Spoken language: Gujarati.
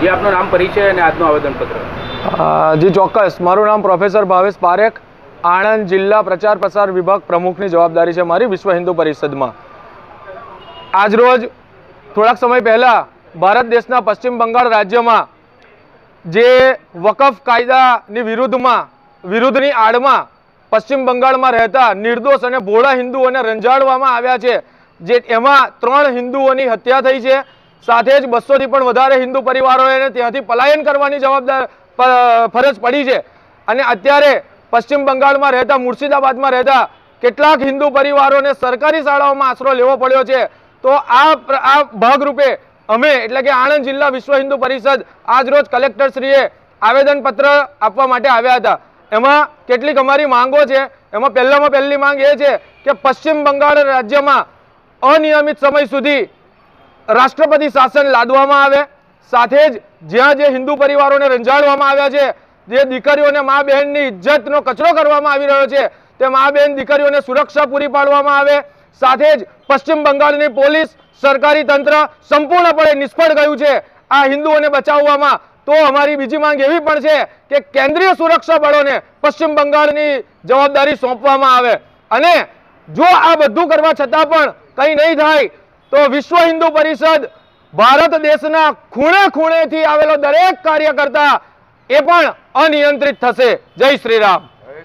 જે આપનું નામ પરિચય અને આજનું આવેદનપત્ર. જી, ચોક્કસ. મારું નામ પ્રોફેસર ભાવેશ પારેખ, આણંદ જિલ્લા પ્રચાર પ્રસાર વિભાગ પ્રમુખની જવાબદારી છે મારી વિશ્વ હિન્દુ પરિષદમાં. આજરોજ થોડાક સમય પહેલાં, ભારત દેશના પશ્ચિમ બંગાળ રાજ્યમાં, જે વકફ કાયદાની વિરુદ્ધમાં, વિરુદ્ધની આડમાં પશ્ચિમ બંગાળમાં રહેતા નિર્દોષ અને ભોળા હિન્દુઓને રંજાડવામાં આવ્યા છે, જે એમાં ત્રણ હિન્દુઓની હત્યા થઈ છે સાથે જ બસોથી પણ વધારે હિન્દુ પરિવારોને ત્યાંથી પલાયન કરવાની જવાબદાર ફરજ પડી છે. અને અત્યારે પશ્ચિમ બંગાળમાં રહેતા, મુર્શિદાબાદમાં રહેતા કેટલાક હિન્દુ પરિવારોને સરકારી શાળાઓમાં આશરો લેવો પડ્યો છે. તો આ આ ભાગરૂપે અમે, એટલે કે આણંદ જિલ્લા વિશ્વ હિન્દુ પરિષદ, આજ રોજ કલેક્ટરશ્રીએ આવેદનપત્ર આપવા માટે આવ્યા હતા. એમાં કેટલીક અમારી માંગો છે. એમાં પહેલામાં પહેલી માંગ એ છે કે પશ્ચિમ બંગાળ રાજ્યમાં અનિયમિત સમય સુધી રાષ્ટ્રપતિ શાસન લાદવામાં આવે, સાથે જ જ્યાં જે હિન્દુ પરિવારોને રંજાડવામાં આવ્યા છે, જે દીકરીઓને મા બહેનની ઇજ્જતનો કચરો કરવામાં આવી રહ્યો છે, તે મા બહેન દીકરીઓને સુરક્ષા પૂરી પાડવામાં આવે, સાથે જ પશ્ચિમ બંગાળની પોલીસ, સરકારી તંત્ર સંપૂર્ણપણે નિષ્ફળ ગયું છે આ હિન્દુઓને બચાવવામાં. તો અમારી બીજી માંગ એવી પણ છે કે કેન્દ્રીય સુરક્ષા બળોને પશ્ચિમ બંગાળની જવાબદારી સોંપવામાં આવે. અને જો આ બધું કરવા છતાં પણ કંઈ નહીં થાય તો વિશ્વ હિન્દુ પરિષદ ભારત દેશના ખૂણે ખૂણેથી આવેલો દરેક કાર્યકર્તા એ પણ અનિયંત્રિત થશે. જય શ્રી રામ.